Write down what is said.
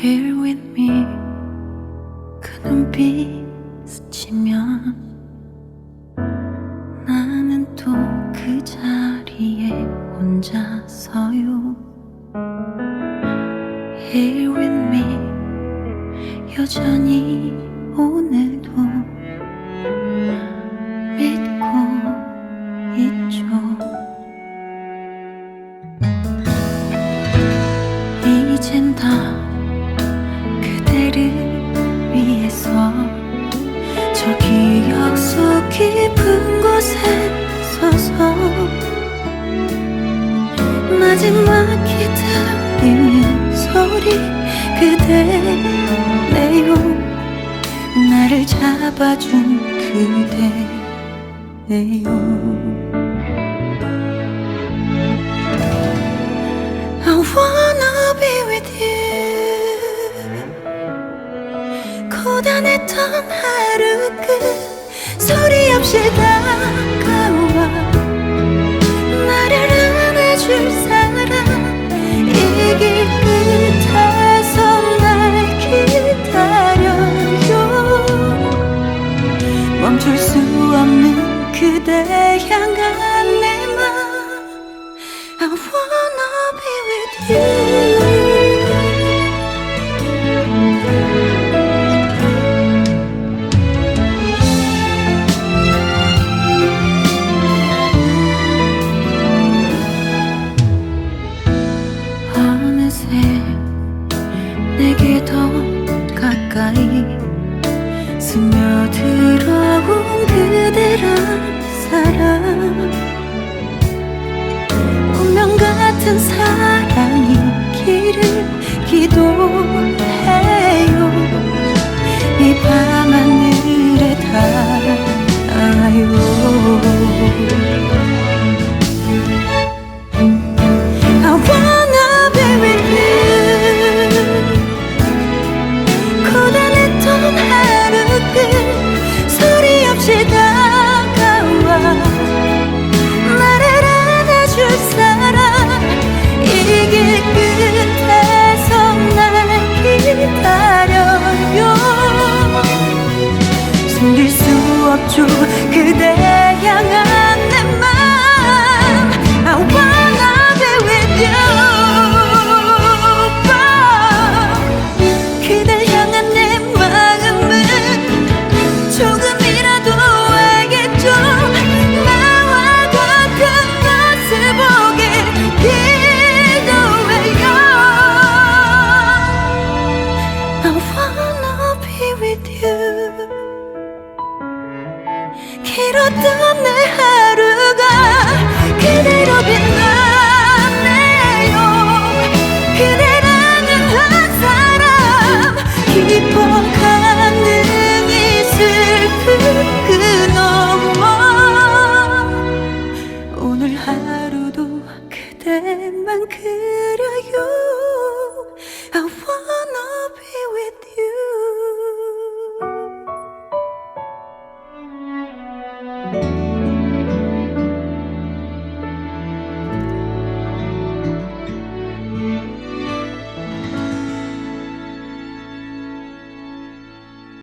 Here with me. 그 눈빛 스치면 나는 또 그 자리에 혼자 서요. Here with me. 여전히 오늘도 곳에 서서 마지막 기다리는 소리 그대네요. 나를 잡아준 그대네요. I wanna be with you. 고단했던 하루 끝 없이 다가와 나를 안아줄 사람 이길 끝에서 날 기다려요. 멈출 수 없는 그대 향한 내맘 I wanna be with you 스며들어온 그대란 사랑 같았던 하루가 그대로 빛났네요. 그대라는 한 사람 기뻐가는 이 슬픈 그너머 오늘 하루도 그대만큼...